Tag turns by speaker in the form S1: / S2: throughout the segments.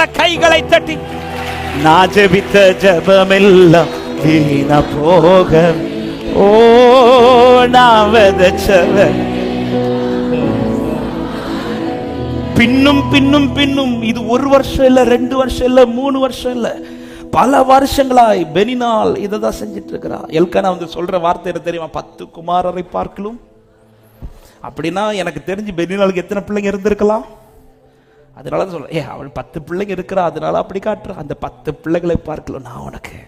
S1: உள்ள கைகளை தட்டி. நான் ஜெபித்த ஜெபமெல்லாம் வீண போக. ஓ நான் விதைச்சவன் பின்னும் பின்னும் பின்னும். இது ஒரு வருஷம் இல்ல ரெண்டு வருஷம் இல்ல மூணு வருஷம் இல்ல. பல வருஷங்களாய் பெனினால் இதை தான் செஞ்சுட்டு இருக்கிறா எல்கனா வந்து சொல்ற வார்த்தை என்ன தெரியுமா? பத்து குமாரரை பார்க்கலும். அப்படின்னா எனக்கு தெரிஞ்சு பெனினாலுக்கு எத்தனை பிள்ளைங்க இருந்திருக்கலாம்? அதனால தான் சொல்றேன் ஏ அவள் பத்து பிள்ளைங்க இருக்கிறா அதனால அப்படி காட்டுற. அந்த பத்து பிள்ளைகளை பார்க்கலாம் நான் உனக்கு.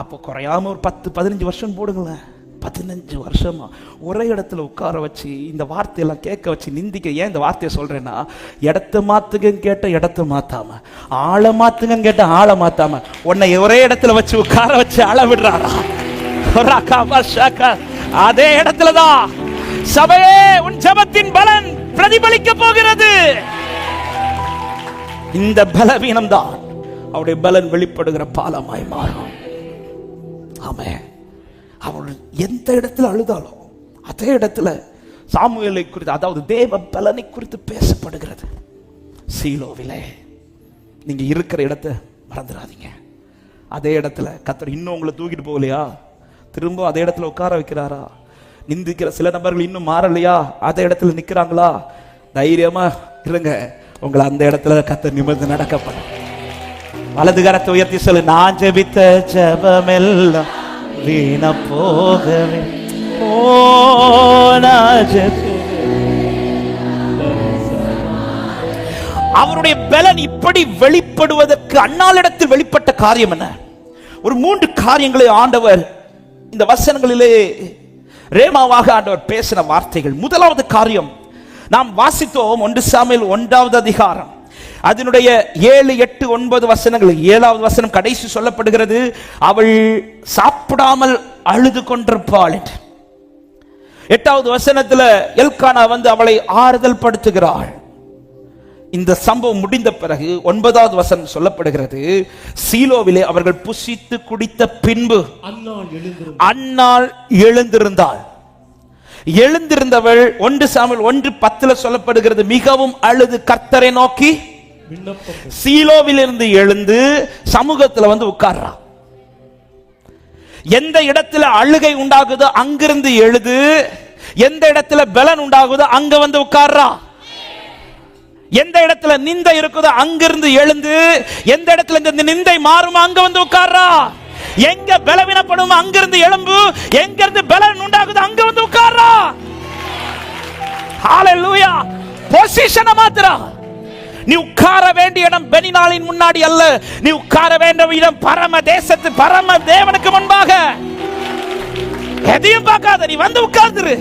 S1: அப்போ குறையாம ஒரு பத்து பதினஞ்சு வருஷம் போடுங்களேன். பதினஞ்சு வருஷமா ஒரே இடத்துல உட்கார வச்சு இந்த வார்த்தையெல்லாம் கேட்க வச்சு நிந்திக்க ஏன் இந்த வார்த்தையை சொல்றேன்னா இடத்த மாத்துங்கன்னு கேட்ட இடத்த மாத்தாம ஆளை மாத்துங்கன்னு கேட்ட ஆளை மாத்தாம உன்னை ஒரே இடத்துல வச்சு உட்கார வச்சு ஆள விடுறாரா அதே இடத்துலதான் சபையே உன் ஜபத்தின் பலன். பிரதிபலிக்க போகிறது. இந்த பலவீனம் தான் அவருடைய பலன் வெளிப்படுகிற பாலமாய் மாறும். ஆமே அவள் எந்த இடத்துல அழுதாலும் அதே இடத்துல சாமுவேலை குறித்து அதாவது தேவ பலனை குறித்து பேசப்படுகிறது. சீலோவிலே. நீங்க இருக்கிற இடத்த மறந்துடாதீங்க. அதே இடத்துல கத்தர் இன்னும் உங்களை தூக்கிட்டு போகலையா? திரும்ப அதே இடத்துல உட்கார வைக்கிறாரா? நிந்திக்கிற சில நபர்கள் இன்னும் மாறலையா? அதே இடத்துல நிக்கிறாங்களா? தைரியமா இருங்க. உங்களை அந்த இடத்துல கத்த நிமிர்ந்து நடக்கப்படும் வலது கரத்தை உயர்த்தி சொல்லு நான் ஜெபித்த ஜபமெல்லாம் வீண போகவே. போனா அவருடைய பலன் இப்படி வெளிப்படுவதற்கு அண்ணாளிடத்தில் வெளிப்பட்ட காரியம் என்ன? ஒரு மூன்று காரியங்களை ஆண்டவர் இந்த வசனங்களிலே ரேமாவாக ஆண்டவர் பேசின வார்த்தைகள். முதலாவது காரியம் நாம் வாசித்தோம் ஒன்று சாமியில் ஒன்றாவது அதிகாரம். அதனுடைய ஏழு எட்டு ஒன்பது வசனங்கள் ஏழாவது வசனம் கடைசி சொல்லப்படுகிறது அவள் சாப்பிடாமல் அழுது கொண்டிருப்பாள் எட்டாவது வசனத்துல எல்கானா வந்து அவளை ஆறுதல் படுத்துகிறாள். இந்த சம்பவம் முடிந்த பிறகு ஒன்பதாவது வசனம் சொல்லப்படுகிறது. சீலோவிலே அவர்கள் புசித்து குடித்த பின்பு
S2: அன்னாள் எழுந்திருந்தாள்.
S1: எழுந்திருந்தவள் ஒன்று சாமுவேல் ஒன்று பத்துல சொல்லப்படுகிறது. மிகவும் அழுது கர்த்தரை நோக்கி சீலோவிலிருந்து எழுந்து சமூகத்துல வந்து உட்கார்றா. எந்த இடத்துல அழுகை உண்டாகுதோ அங்கிருந்து எழுது. எந்த இடத்துல பலன் உண்டாகுதோ அங்க வந்து உட்கார்றா. எந்த இடத்துல நிந்தை இருக்குதோ அங்கிருந்து எழுந்து எந்த இடத்துல இந்த நிந்தை மாறுமா அங்க வந்து உட்கார்றா. எங்க பலவீனப்படுமோ அங்கிருந்து எழும்பு எங்க இருந்து பலன் உண்டாகுதோ அங்க வந்து உட்கார்றா. ஹalleluya பொசிஷனை மாத்துறா. நீ உட்கார வேண்டிய இடம் பெனினாலின் முன்னாடி அல்ல. நீ உட்கார வேண்டிய இடம் பரம தேசத்து பரம தேவனுக்கு முன்பாக. எதையும் பார்க்காத நீ வந்து உட்கார்ந்துரு.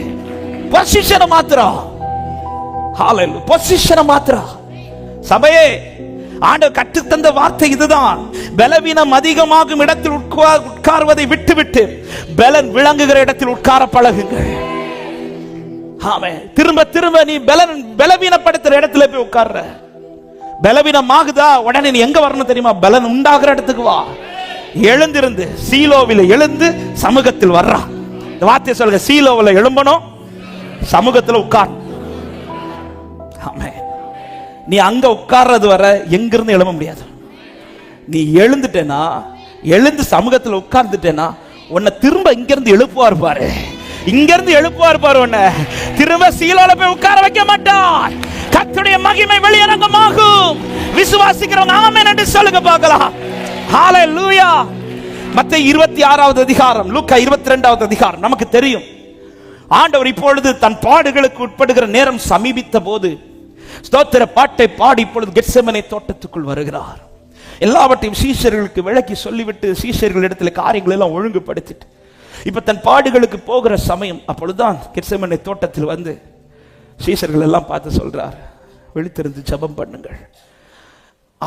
S1: பொசிஷனை மாத்துறா. பொசிஷனை மாத்துறா சபையே ஆண்டவர் கற்றுத்தந்த வார்த்தை இதுதான். பலவீனம் அதிகமாகும் இடத்தில் உட்கார் உட்கார்வதை விட்டுவிட்டு பலன் விளங்குகிற இடத்தில் உட்கார பழகுங்கள். ஆமே திரும்ப திரும்ப நீ பலன் பலவீனப்படுத்துற இடத்துல போய் உட்கார்ற. பலவீனம் ஆகுதா உடனே நீ எங்க வரணும் தெரியுமா? பலன் உண்டாகிற இடத்துக்கு வா. எழுந்திருந்து சீலோவில் எழுந்து சமூகத்தில் வர்றான் இந்த வார்த்தையை சொல்லுங்க. சீலோவில் எழும்பணும் சமூகத்தில் உட்கார். நீ அங்க உட்கார்றது வர எங்கிருந்து எழும்ப முடியாது? நீ எழுந்துட்டேனா? எழுந்து சமூகத்தில் உட்கார்ந்துட்டேனா? உன்னை திரும்ப இங்கிருந்து எழுப்புவார் பாரு. இங்கிருந்து எழுப்புவார் பாரு உன்னை. திரும்ப சீலோல போய் உட்கார வைக்க மாட்டார். கத்துடைய மகிமை வெளியரங்கமாகும். விசுவாசிக்கிறவங்க ஆமே என்று சொல்லுங்க பார்க்கலாம். ஹalleluya மத்த இருபத்தி ஆறாவது அதிகாரம் லூக்கா இருபத்தி ரெண்டாவது அதிகாரம் நமக்கு தெரியும். ஆண்டவர் இப்பொழுது தன் பாடுகளுக்கு உட்படுகிற நேரம் சமீபித்த போது ஸ்தோத்திர பாட்டை பாடி இப்பொழுது கெட்சமனை தோட்டத்துக்குள் வருகிறார். எல்லாவற்றையும் சீஷர்களுக்கு விளக்கி சொல்லிவிட்டு சீஷர்கள் இடத்துல காரியங்களை எல்லாம் ஒழுங்குபடுத்திட்டு இப்ப தன் பாடுகளுக்கு போகிற சமயம் அப்பொழுதுதான் கெட்சமனை தோட்டத்தில் வந்து சீஷர்கள் எல்லாம் பார்த்து சொல்றார் விழித்திருந்து ஜெபம் பண்ணுங்கள்.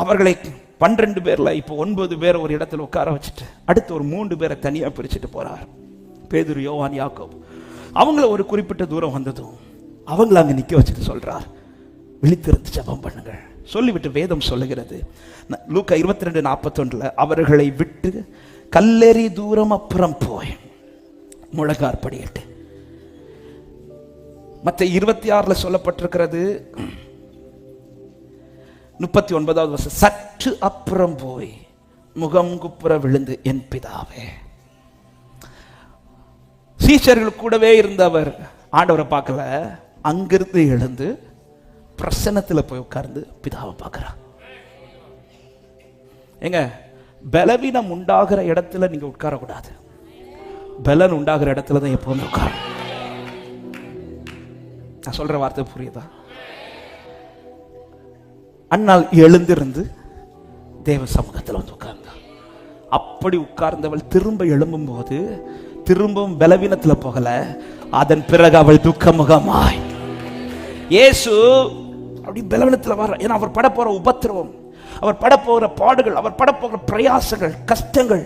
S1: அவர்களை பன்னிரண்டு பேர்ல இப்போ ஒன்பது பேரை ஒரு இடத்துல உட்கார வச்சுட்டு அடுத்து ஒரு மூன்று பேரை தனியா பிரிச்சுட்டு போறார். பேதுரு யோவான் யாக்கோ அவங்கள ஒரு குறிப்பிட்ட தூரம் வந்ததும் அவங்கள அங்க நிக்க வச்சுட்டு சொல்றார். விழித்திருந்து ஜபம் பண்ணுங்கள். சொல்லிவிட்டு வேதம் சொல்லுகிறது. ந- லூக்கா இருபத்தி ரெண்டு நாற்பத்தொன்றில் அவர்களை விட்டு கல்லெறி தூரம் அப்புறம் போய் முழங்கார்படியிட்டு மற்ற இருபத்தி ஆறுல சொல்லப்பட்டிருக்கிறது முப்பத்தி ஒன்பதாவது வருஷம் சற்று அப்புறம் போய் முகம் குப்புற விழுந்து என் பிதாவே. சீஷர்கள் கூடவே இருந்தவர் ஆண்டவரை பார்க்கல அங்கிருந்து எழுந்து பிரசன்னத்துல போய் உட்கார்ந்து பிதாவை பார்க்குறா. ஏங்க பலவீனம் உண்டாகிற இடத்துல நீங்க உட்காரக்கூடாது. பலன் உண்டாகிற இடத்துல தான் எப்போவுமே உட்காரும் நான் சொல்ற வார்த்தை புரியுதா? அண்ணால் எழுந்திருந்து தேவ சமூகத்தில் வந்து உட்கார்ந்தா. அப்படி உட்கார்ந்தவள் திரும்ப எழும்பும் போது திரும்பவும் பலவீனத்தில் போகல. அதன் பிறகு அவள் துக்கமுகமாய். இயேசு அப்படி பலவனத்தில் வர ஏன்னா அவர் பட போகிற உபத்திரவம் அவர் பட போகிற பாடுகள் அவர் பட போகிற பிரயாசங்கள் கஷ்டங்கள்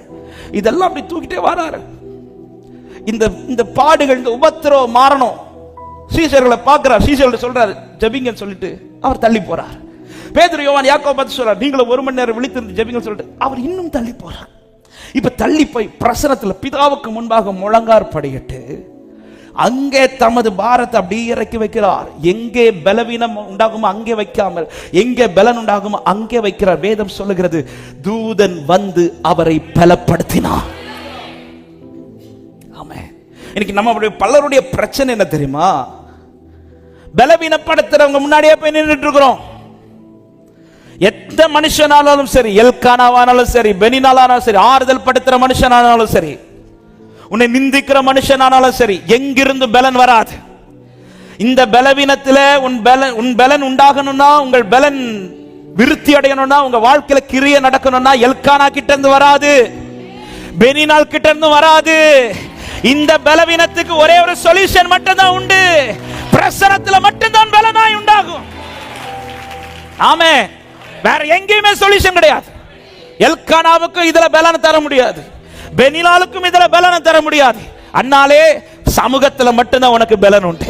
S1: இதெல்லாம் அப்படி தூக்கிட்டே வராரு. இந்த இந்த பாடுகள் இந்த உபத்திரவம் மாறணும். சீசர்களை பார்க்கிறார் சீசர்களை சொல்றாரு ஜெபிங்கன்னு சொல்லிட்டு அவர் தள்ளி போறார். பேதுரு யோவான் யாக்கோ பார்த்து சொல்றார் நீங்களும் ஒரு மணி நேரம் விழித்திருந்து ஜெபிங்கன்னு சொல்லிட்டு அவர் இன்னும் தள்ளி போறார். இப்ப தள்ளி போய் பிரசனத்தில் பிதாவுக்கு முன்பாக முழங்கார் படியிட்டு அங்கே தமது பாரத்தை அப்படியே இறக்கி வைக்கிறார். எங்கே பலவீனம் உண்டாகுமோ அங்கே வைக்காமல் எங்கே பலன் உண்டாகுமோ அங்கே வைக்கிறார். வேதம் சொல்லுகிறது தூதன் வந்து அவரை பலப்படுத்தினார் ஆமே இன்னைக்கு நம்மளுடைய பலருடைய பிரச்சனை என்ன தெரியுமா? பலவீனப்படுத்துறவங்க முன்னாடியே போய் நின்றுட்டு இருக்கிறோம் எந்த மனுஷனானாலும் சரி எல்கானாவானாலும் சரி பெனினாலானாலும் சரி ஆறுதல் படுத்துற மனுஷனானாலும் சரி உன்னை நிந்திக்கிற மனுஷனானாலும் சரி எங்கிருந்து பலன் வராது. இந்த பலவீனத்தில் உன் பலன் உன் பலன் உண்டாகணும்னா உங்கள் பலன் விருத்தி அடையணும்னா உங்க வாழ்க்கையில கிரிய நடக்கணும்னா எல்கானா கிட்ட இருந்து வராது. பெனினால் கிட்ட இருந்து வராது. இந்த பலவீனத்துக்கு ஒரே ஒரு சொல்யூஷன் மட்டும்தான் உண்டு. பிரசனத்துல மட்டும்தான் பலனாய் உண்டாகும். ஆமே வேற எங்கேயுமே சொல்யூஷன் கிடையாது. எல்கானாவுக்கும் இதுல பலன் தர முடியாது. பெனிலாலுக்கும் இதுல பலனை தர முடியாது. அண்ணாலே சமூகத்துல மட்டும்தான் உனக்கு பலன் உண்டு.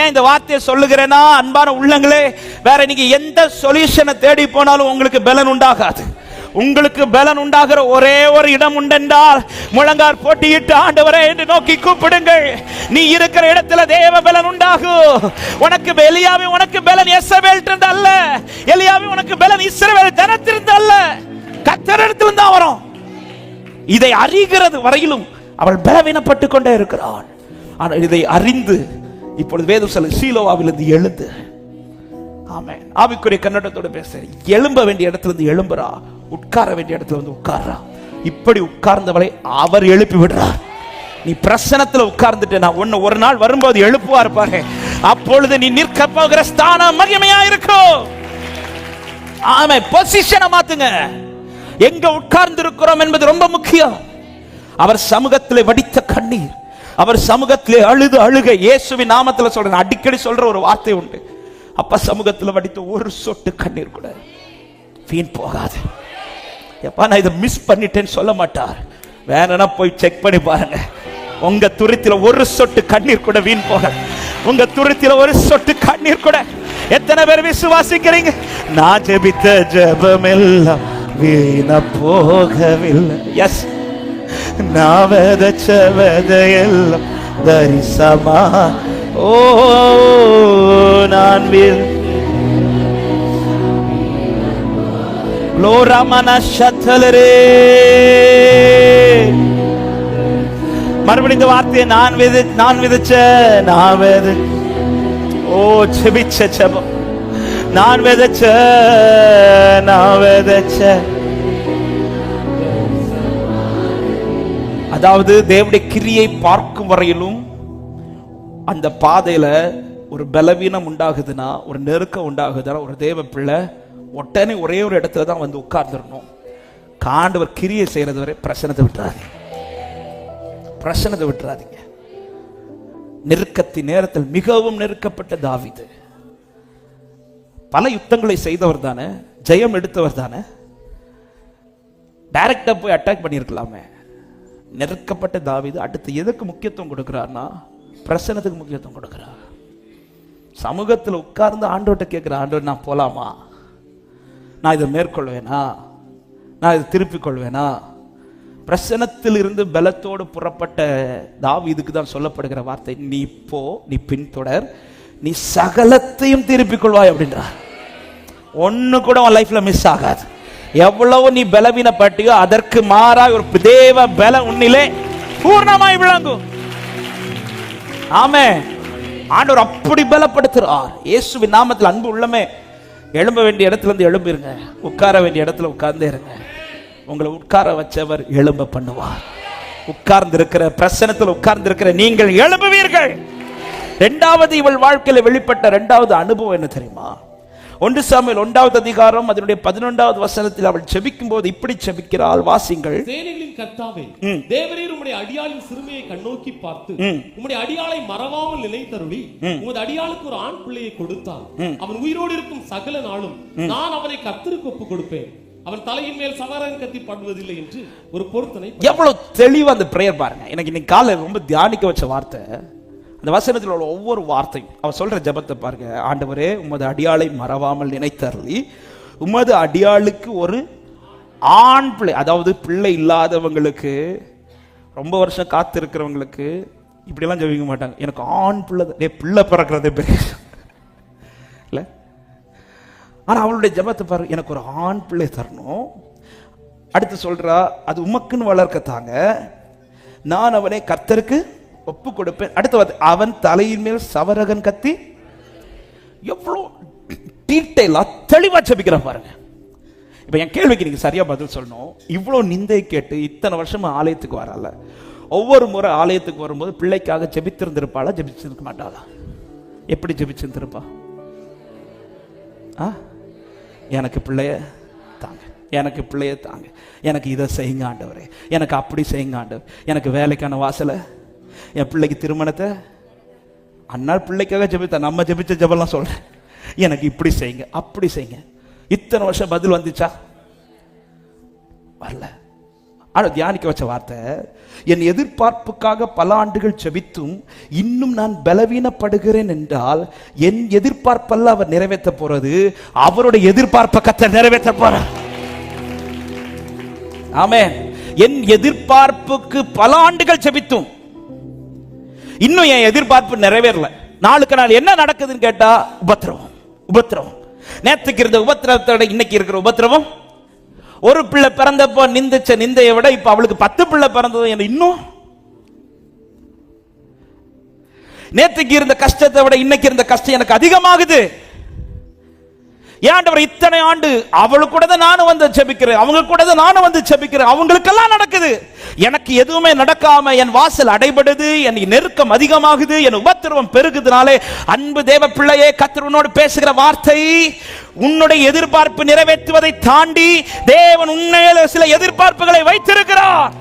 S1: ஏன் இந்த வார்த்தையை சொல்லுகிறேன்னா அன்பான உள்ளங்களே வேற நீங்க எந்த சொல்யூஷனை தேடி போனாலும் உங்களுக்கு பலன் உண்டாகாது. உங்களுக்கு பலன் உண்டாகிற ஒரே ஒரு இடம் உண்டென்றால் முழங்கால் போட்டியிட்டு ஆண்டவரை என்று நோக்கி கூப்பிடுங்கள். நீ இருக்கிற இடத்துல தேவ பலன் உண்டாகும் உனக்கு எலியாவே உனக்கு பலன் எசபேல் அல்ல. எலியாவே உனக்கு பலன் இஸ்ரவேல் ஜனத்திலிருந்து அல்ல. கத்தர் இடத்துல தான் வரும். இதை அறிகிறது வரையிலும் அவள் பலவீனப்பட்டு கொண்டே இருக்கிறாள். ஆனால் இதை அறிந்து இப்பொழுது வேதம் சொல்ல சீலோவாவிலிருந்து எழுந்து. ஆமே ஆவிக்குரிய கன்னடத்தோட பேச. எழும்ப வேண்டிய இடத்துல இருந்து எழும்புறா. உட்கார வேண்டிய இடத்துல வந்து உட்கார்றா. இப்படி உட்கார்ந்தவளை அவர் எழுப்பி விடுறார். நீ பிரசனத்துல உட்கார்ந்துட்டு நான் ஒன்னு ஒரு நாள் வரும்போது எழுப்புவா பாரு அப்பொழுது நீ நிற்க போகிற ஸ்தானம் மகிமையா இருக்கும் ஆமே பொசிஷனை மாத்துங்க. எங்க உட்கார்ந்து இருக்கிறோம் என்பது ரொம்ப முக்கியம். அவர் சமூகத்திலே வடித்த கண்ணீர். அவர் சமூகத்திலே அழுது அழுக இயேசுவின் நாமத்தில் சொல்றேன். அடிக்கடி சொல்ற ஒரு வார்த்தை உண்டு. அப்ப சமூகத்தில் வடித்த ஒரு சொட்டு கண்ணீர் கூட வீண் போகாது. எப்பா நான் இதை மிஸ் பண்ணிட்டேன்னு சொல்ல மாட்டார். வேணும்னா போய் செக் பண்ணி பாருங்க. உங்க துரித்தில ஒரு சொட்டு கண்ணீர் கூட வீண் போக உங்க துரித்தில ஒரு சொட்டு கண்ணீர் கூட. எத்தனை பேர் விசுவாசிக்கிறீங்க? நான் ஜெபித்த ஜெபம் எல்லாம் வீண போகவில்லை. எஸ் நான் விதைச்ச விதையெல்லாம் தரிசமா. ஓ நான் மறுபடியும் இந்த வார்த்தையை நான் விதை நான் விதைச்ச நான் விதை ஓ செபிச்ச செபம். நான் விதைச்ச நான் விதைச்ச. அதாவது தேவனுடைய கிரியை பார்க்கும் வரையிலும் அந்த பாதையில ஒரு பலவீனம் உண்டாகுதுன்னா ஒரு நெருக்கம் உண்டாகுதுன்னா ஒரு தேவ பிள்ளை உடனே ஒரே ஒரு இடத்துல தான் வந்து உட்கார்ந்துடணும் காண்டவர் கிரியை செய்யறது வரை பிரசனத்தை விட்டுறாதீங்க. பிரசனத்தை விட்டுறாதீங்க. நெருக்கத்தின் நேரத்தில் மிகவும் நெருக்கப்பட்ட தாவிது. பல யுத்தங்களை செய்தவர் தானே ஜெயம் எடுத்தவர் தானே. டைரக்டா போய் அட்டாக் பண்ணியிருக்கலாமே. நெருக்கப்பட்ட தாவிது அடுத்து எதுக்கு முக்கியத்துவம் கொடுக்கிறார்னா பிரசனத்துக்கு முக்கியத்துவம் கொடுக்கிறார். சமூகத்தில் உட்கார்ந்து ஆண்டவர்கிட்ட கேட்குற ஆண்டவர் நான் போலாமா? நான் இதை மேற்கொள்வேனா? நான் இதை திருப்பிக் கொள்வேனா? பிரசனத்தில் இருந்து பலத்தோடு புறப்பட்ட தாவி இதுக்கு தான் சொல்லப்படுகிற வார்த்தை நீ போ நீ பின்தொடர். நீ சகலத்தையும் திருப்பிக் கொள்வாய் அப்படின்றார் ஒன்று கூட உன் லைஃப்பில் மிஸ் ஆகாது. எவ்வளவு நீ பலவீனப்பட்டியோ அதற்கு மாறாக ஒரு தேவ பல உன்னிலே பூர்ணமாய் விளங்கும். ஆமே ஆண்டவர் அப்படி பலப்படுத்துகிறார் இயேசுவின் நாமத்தில் அன்பு உள்ளமே. எழும்ப வேண்டிய இடத்துல இருந்து எழும்பிருங்க. உட்கார வேண்டிய இடத்துல உட்கார்ந்தே இருங்க. உங்களை உட்கார வச்சவர் எழும்ப பண்ணுவார். உட்கார்ந்து இருக்கிற பிரசனத்தில் உட்கார்ந்து இருக்கிற நீங்கள் எழும்புவீர்கள். இரண்டாவது இவள் வாழ்க்கையில வெளிப்பட்ட இரண்டாவது அனுபவம் என்ன தெரியுமா? ஒன்று சாமியில் ஒன்றாவது அதிகாரம் அதனுடைய பதினொன்றாவது வசனத்தில் அவள் செபிக்கும் போது இப்படி செபிக்கிறாள் வாசிங்கள்.
S2: சேனைகளின் கர்த்தாவே. தேவரீர் உம்முடைய அடியாளின் சிறுமையை கண்ணோக்கி பார்த்து. உம்முடைய அடியாளை மறவாமல் நினைத்தருளி உமது அடியாளுக்கு ஒரு ஆண் பிள்ளையை கொடுத்தால் அவன் உயிரோடு இருக்கும் சகல நாளும் நான் அவனை கர்த்தருக்கு ஒப்பு கொடுப்பேன். அவன் தலையின் மேல் சவரன் கத்தி படுவதில்லை என்று ஒரு பொருத்தனை
S1: எவ்வளவு தெளிவா அந்த பிரேயர் பாருங்க. எனக்கு இன்னைக்கு காலை ரொம்ப தியானிக்க வச்ச வார்த்தை. அந்த வசனத்தில் உள்ள ஒவ்வொரு வார்த்தையும் அவர் சொல்ற ஜெபத்தை பாருங்க. ஆண்டவரே உமது அடியாளை மறவாமல் நினைத்தருளி. உமது அடியாளுக்கு ஒரு ஆண் பிள்ளை அதாவது பிள்ளை இல்லாதவங்களுக்கு ரொம்ப வருஷம் காத்து இருக்கிறவங்களுக்கு இப்படியெல்லாம் ஜெபிக்க மாட்டாங்க. எனக்கு ஆண் பிள்ளை தான். பிள்ளை பிறக்கிறதே பெரிய இல்லை? ஆனால் அவளுடைய ஜெபத்தை பாரு எனக்கு ஒரு ஆண் பிள்ளை தரணும். அடுத்து சொல்றா அது உமக்குன்னு வளர்க்கத்தாங்க. நான் அவனை கர்த்தருக்கு ஒப்பு கொடுப்பேன் அடுத்து அவன் தலையின் மேல் சவரகன் கத்தி எவ்வளோ டீட்டெயிலா தெளிவா ஜபிக்கிறான் பாருங்க. இப்போ என் கேள்விக்கு நீங்கள் சரியாக பதில் சொல்லணும். இவ்வளோ நிந்தை கேட்டு இத்தனை வருஷமாக ஆலயத்துக்கு வரல. ஒவ்வொரு முறை ஆலயத்துக்கு வரும்போது பிள்ளைக்காக ஜெபித்திருந்திருப்பாளா? ஜெபிச்சிருக்க மாட்டாளா? எப்படி ஜெபிச்சிருந்திருப்பா? ஆ? எனக்கு பிள்ளைய தாங்க. எனக்கு பிள்ளைய தாங்க. எனக்கு இதை செய்யுங்க ஆண்டவரே. எனக்கு அப்படி செய்யுங்க ஆண்டவர். எனக்கு வேலைக்கான வாசலை என் பிள்ளைக்கு திருமணத்தை? அண்ணாள் பிள்ளைக்காக ஜெபித்தா நம்ம ஜெபிச்ச ஜெபம்லாம் சொல்கிறேன் எனக்கு இப்படி செய்யுங்க அப்படி செய்யுங்க. இத்தனை வருஷம் பதில் வந்துச்சா? வரல. ஆனால் தியானிக்க வச்ச வார்த்தை என் எதிர்பார்ப்புக்காக பல ஆண்டுகள் செபித்தும் இன்னும் நான் பலவீனப்படுகிறேன் என்றால் என் எதிர்பார்ப்பல்ல அவர் நிறைவேற்ற போறது அவருடைய எதிர்பார்ப்பை கத்த நிறைவேற்ற போறார். ஆமே என் எதிர்பார்ப்புக்கு பல ஆண்டுகள் செபித்தும் இன்னும் என் எதிர்பார்ப்பு நிறைவேறல. நாளுக்கு நாள் என்ன நடக்குதுன்னு கேட்டா உபத்திரவம் உபத்திரவம். நேத்துக்கு இருந்த உபத்திரவத்தோட இன்னைக்கு இருக்கிற உபத்திரவம். ஒரு பிள்ளை பிறந்தப்போ நிந்திச்ச நிந்தையை விட இப்ப அவளுக்கு பத்து பிள்ளை பிறந்தது எனக்கு இன்னும்? நேற்றுக்கு இருந்த கஷ்டத்தை விட இன்னைக்கு இருந்த கஷ்டம் எனக்கு அதிகமாகுது. ஏன்டவர் இத்தனை ஆண்டு அவளுக்கு கூட தான் நானும் வந்து செபிக்கிறேன் அவங்க கூட தான் நானும் வந்து செபிக்கிறேன் அவங்களுக்கெல்லாம் நடக்குது. எனக்கு எதுவுமே நடக்காம என் வாசல் அடைபடுது என் நெருக்கம் அதிகமாகுது என் உபத்திரவம் பெருகுதுனாலே அன்பு தேவ பிள்ளையே கத்திரவனோடு பேசுகிற வார்த்தை உன்னுடைய எதிர்பார்ப்பு நிறைவேற்றுவதை தாண்டி தேவன் உண்மையில சில எதிர்பார்ப்புகளை வைத்திருக்கிறார்.